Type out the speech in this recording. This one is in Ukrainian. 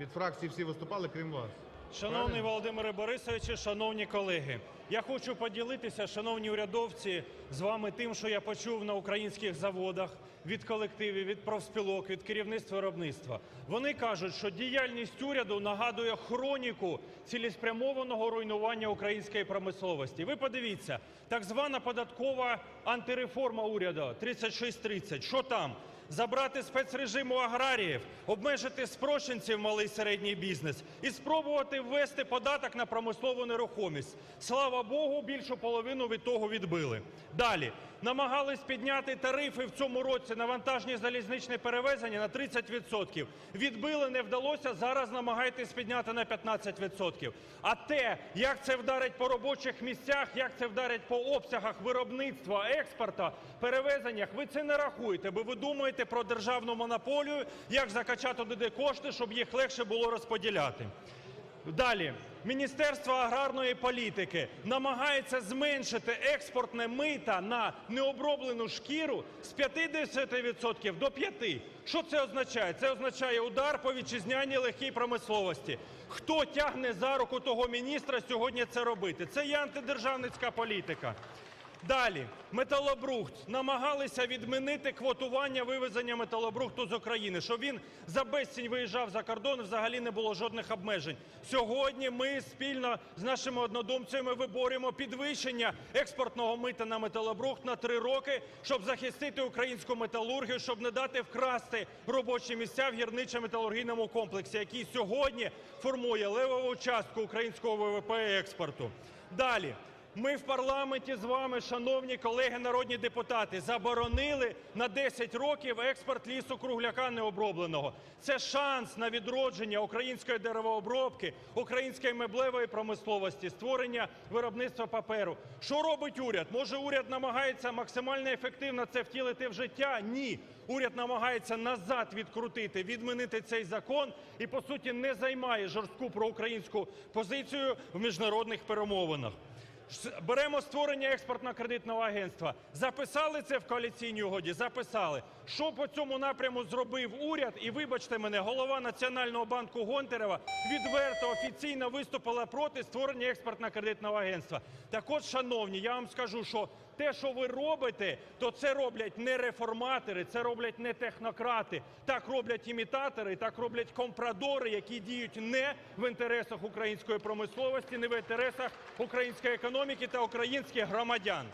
Від фракції всі виступали, крім вас. Шановний? Володимире Борисовичу, шановні колеги, я хочу поділитися, шановні урядовці, з вами тим, що я почув на українських заводах від колективів, від профспілок, від керівництва виробництва. Вони кажуть, що діяльність уряду нагадує хроніку цілеспрямованого руйнування української промисловості. Ви подивіться, так звана податкова антиреформа уряду 3630. Що там? Забрати спецрежим у аграріїв, обмежити спрощенців малий і середній бізнес і спробувати ввести податок на промислову нерухомість. Слава Богу, більшу половину від того відбили. Далі намагались підняти тарифи в цьому році на вантажні залізничні перевезення на 30%. Відбили, не вдалося. Зараз намагаєтесь підняти на 15%. А те, як це вдарить по робочих місцях, як це вдарить по обсягах виробництва, експорту, перевезеннях, ви це не рахуєте, бо ви думаєте про державну монополію, як закачати туди кошти, щоб їх легше було розподіляти. Далі. Міністерство аграрної політики намагається зменшити експортне мита на необроблену шкіру з 50% до 5%. Що це означає? Це означає удар по вітчизняній легкій промисловості. Хто тягне за руку того міністра сьогодні це робити? Це є антидержавницька політика. Далі. Металобрухт. Намагалися відмінити квотування вивезення металобрухту з України, щоб він за безцінь виїжджав за кордон, взагалі не було жодних обмежень. Сьогодні ми спільно з нашими однодумцями виборюємо підвищення експортного мита на металобрухт на три роки, щоб захистити українську металургію, щоб не дати вкрасти робочі місця в гірничо-металургійному комплексі, який сьогодні формує левову частку українського ВВП і експорту. Далі. Ми в парламенті з вами, шановні колеги народні депутати, заборонили на 10 років експорт лісу кругляка необробленого. Це шанс на відродження української деревообробки, української меблевої промисловості, створення виробництва паперу. Що робить уряд? Може, уряд намагається максимально ефективно це втілити в життя? Ні. Уряд намагається назад відкрутити, відмінити цей закон і, по суті, не займає жорстку проукраїнську позицію в міжнародних перемовинах. Беремо створення експортно-кредитного агентства. Записали це в коаліційній угоді? Записали. Що по цьому напряму зробив уряд? І вибачте мене, голова Національного банку Гонтарева відверто офіційно виступила проти створення експортно-кредитного агентства. Так от, шановні, я вам скажу, що те, що ви робите, то це роблять не реформатори, це роблять не технократи. Так роблять імітатори, так роблять компрадори, які діють не в інтересах української промисловості, не в інтересах української економіки та українських громадян.